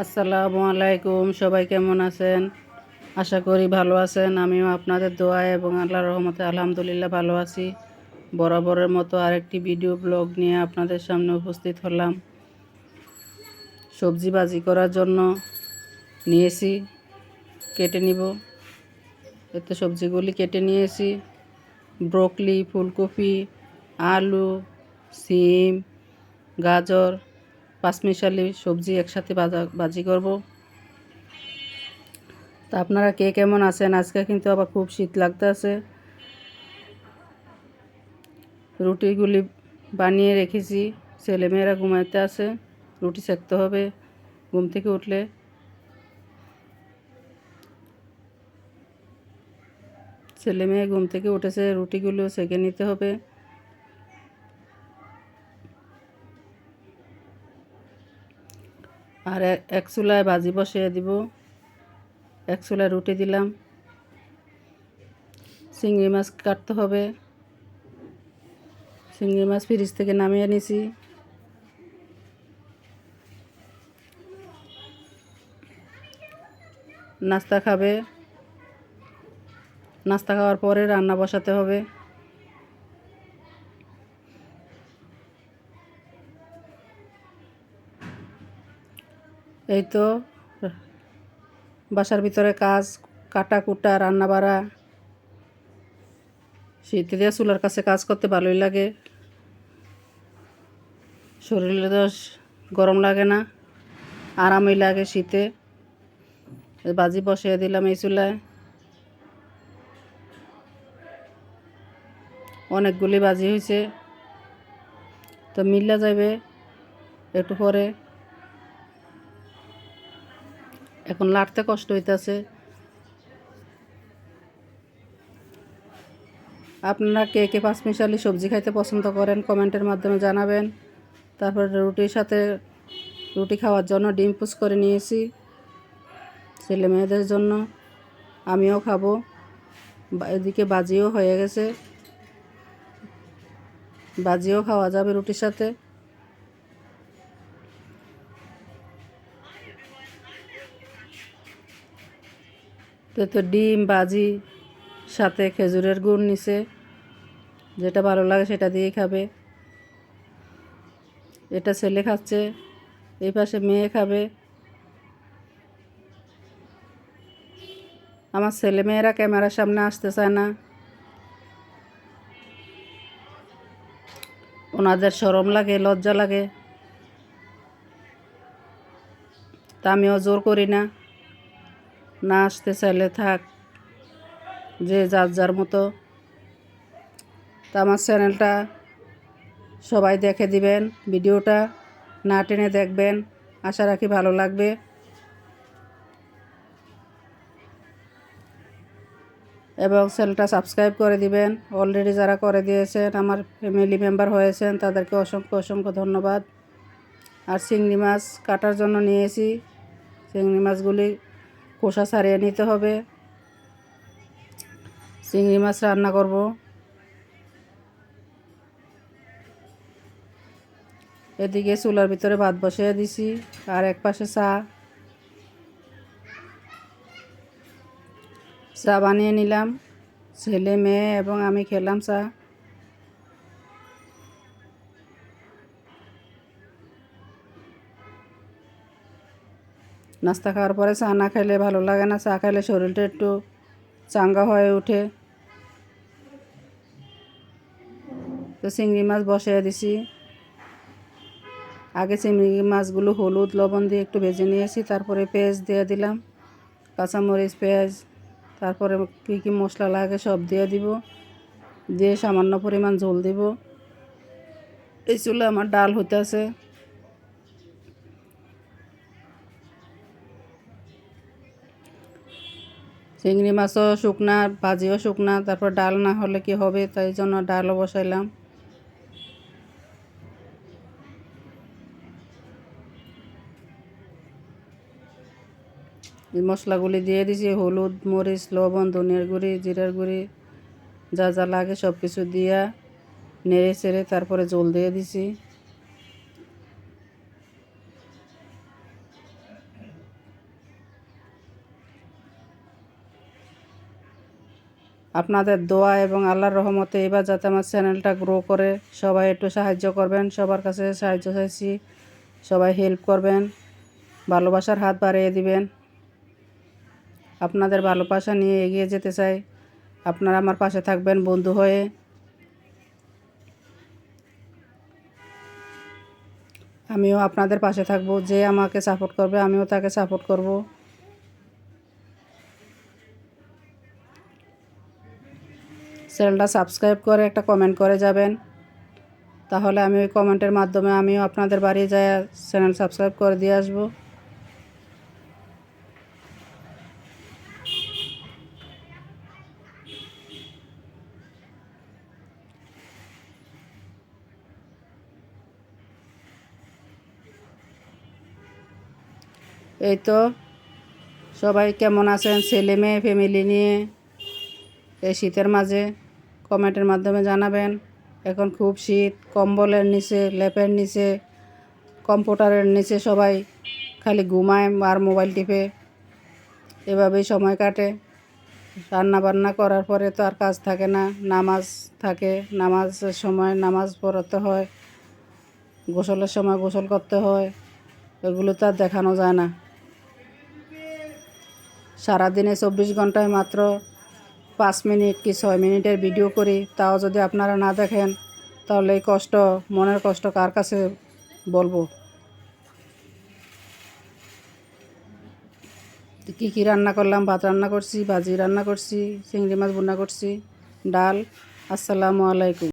আসসালামু আলাইকুম, সবাই কেমন আছেন? আশা করি ভালো আছেন। আমিও আপনাদের দোয়া এবং আল্লাহর রহমতে আলহামদুলিল্লাহ ভালো আছি। বরাবরের মতো আরেকটি ভিডিও ব্লগ নিয়ে আপনাদের সামনে উপস্থিত হলাম। সবজি বাজি করার জন্য নিয়েছি, কেটে নিব। এতে সবজিগুলি কেটে নিয়েছি। ব্রোকলি, ফুলকপি, আলু, সিম, গাজর পাঁচমিশালি সবজি একসাথে বাজা, বাজি করব। তা আপনারা কে কেমন আছেন? আজকে কিন্তু আবার খুব শীত লাগতেছে। রুটিগুলি বানিয়ে রেখেছি। ছেলেমেয়েরা ঘুমাইতে আছে। রুটি সেকতে হবে ঘুম থেকে উঠলে। ছেলে মেয়ে ঘুম থেকে উঠেছে রুটিগুলো সেকে নিতে হবে। আর এক চুলায় ভাজি বসিয়ে দিব। এক চুলায় রুটি দিলাম। চিংড়ি মাছ কাটতে হবে। চিংড়ি মাছ ফ্রিজ থেকে নামিয়ে নিছি। নাস্তা খাবে। নাস্তা খাওয়ার পরে রান্না বসাতে হবে। এই তো, বাসার ভিতরে কাজ কাটা কুটা বাড়া শীতে দিয়ে চুলার কাছে কাজ করতে ভালোই লাগে। শরীরে তো গরম লাগে না, আরামই লাগে শীতে। বাজি বসিয়ে দিলাম এই চুলায়। অনেকগুলি বাজি হয়েছে। তো মিল্লা যাবে একটু পরে। এখন লাড়তে কষ্ট হইতাছে। আপনারা কে কে পাঁচমিশালি সবজি খাইতে পছন্দ করেন কমেন্টের মাধ্যমে জানাবেন। তারপর রুটির সাথে রুটি খাওয়ার জন্য ডিম পুষ করে নিয়েছি ছেলে মেয়েদের জন্য। আমিও খাব। এদিকে বাজিও হয়ে গেছে। বাজিও খাওয়া যাবে রুটির সাথে। তো তো ডিম বাজি সাথে খেজুরের গুড় নিছে। যেটা ভালো লাগে সেটা দিয়েই খাবে। এটা ছেলে খাচ্ছে, এই পাশে মেয়ে খাবে। আমার ছেলে মেয়েরা ক্যামেরার সামনে আসতে চায় না। ওনাদের সরম লাগে, লজ্জা লাগে। তা আমিও জোর করি না। না আসতে চাইলে থাক, যে যার যার মতো। তা আমার চ্যানেলটা সবাই দেখে দিবেন, ভিডিওটা না টেনে দেখবেন, আশা রাখি ভালো লাগবে। এবং চ্যানেলটা সাবস্ক্রাইব করে দিবেন। অলরেডি যারা করে দিয়েছেন, আমার ফ্যামিলি মেম্বার হয়েছেন, তাদেরকে অসংখ্য অসংখ্য ধন্যবাদ। আর চিংড়ি মাছ কাটার জন্য নিয়েছি। চিংড়ি মাছগুলি খোসা ছাড়িয়ে নিতে হবে। চিংড়ি মাছ রান্না করব। এদিকে চুলার ভিতরে ভাত বসিয়ে দিছি, আর এক পাশে চা। চা বানিয়ে নিলাম, ছেলে, মেয়ে এবং আমি খেলাম চা। নাস্তা খাওয়ার পরে চা না খেলে ভালো লাগে না। চা খেলে শরীরটা একটু চাঙ্গা হয়ে ওঠে। তো চিংড়ি মাছ বসিয়ে দিছি। আগে চিংড়ি মাছগুলো হলুদ লবণ দিয়ে একটু ভেজে নিয়েছি তারপরে পেঁয়াজ দিয়ে দিলাম, কাঁচামরিচ, পেঁয়াজ, তারপরে কী কী মশলা লাগে সব দিয়ে দিব, দিয়ে সামান্য পরিমাণ ঝোল দিব। এই চুলে আমার ডাল হইতেছে। চিংড়ি মাছও শুকনা, ভাজিও শুকনা, তারপর ডাল না হলে কি হবে? তাই জন্য ডালও বসাইলাম। মশলাগুলি দিয়ে দিছি, হলুদ, মরিচ, লবণ, ধনিয়ার গুঁড়ি, জিরার গুঁড়ি, যা যা লাগে সব কিছু দিয়া নেড়ে চেড়ে তারপরে জল দিয়ে দিছি। আপনাদের দোয়া এবং আল্লাহর রহমতে এবার যাতে আমার চ্যানেলটা গ্রো করে সবাই একটু সাহায্য করবেন, সবার কাছে সাহায্য চাইছি, সবাই হেল্প করবেন, ভালোবাসার হাত বাড়িয়ে দিবেন। আপনাদের ভালোবাসা নিয়ে এগিয়ে যেতে চাই। আপনারা আমার পাশে থাকবেন বন্ধু হয়ে। আমিও আপনাদের পাশে থাকব, যে আমাকে সাপোর্ট করবে, আমিও তাকে সাপোর্ট করব। চ্যানেলটা সাবস্ক্রাইব করে একটা কমেন্ট করে যাবেন। তাহলে আমি ওই কমেন্টের মাধ্যমে আমিও আপনাদের বাড়ি যায় চ্যানেল সাবস্ক্রাইব করে দিয়ে আসব। এই তো, সবাই কেমন আছেন? ছেলে মেয়ে ফ্যামিলি নিয়ে এই শীতের মাঝে। কমেন্টের মাধ্যমে জানাবেন। এখন খুব শীত, কম্বলের নিচে, লেপের নিচে, কম্পিউটারের নিচে সবাই খালি ঘুমায় আর মোবাইল টিপে। এভাবেই সময় কাটে। রান্না বান্না করার পরে তো আর কাজ থাকে না। নামাজ থাকে, নামাজের সময় নামাজ পড়াতে হয়, গোসলের সময় গোসল করতে হয়। এগুলো তো আর দেখানো যায় না। সারাদিনে চব্বিশ ঘন্টায় মাত্র পাঁচ মিনিট কি ছয় মিনিটের ভিডিও করি, তাও যদি আপনারা না দেখেন, তাহলে এই কষ্ট, মনের কষ্ট কার কাছে বলব? কী কী রান্না করলাম? ভাত রান্না করছি, ভাজি রান্না করছি, চিংড়ি মাছ বোনা করছি, ডাল। আসসালামু আলাইকুম।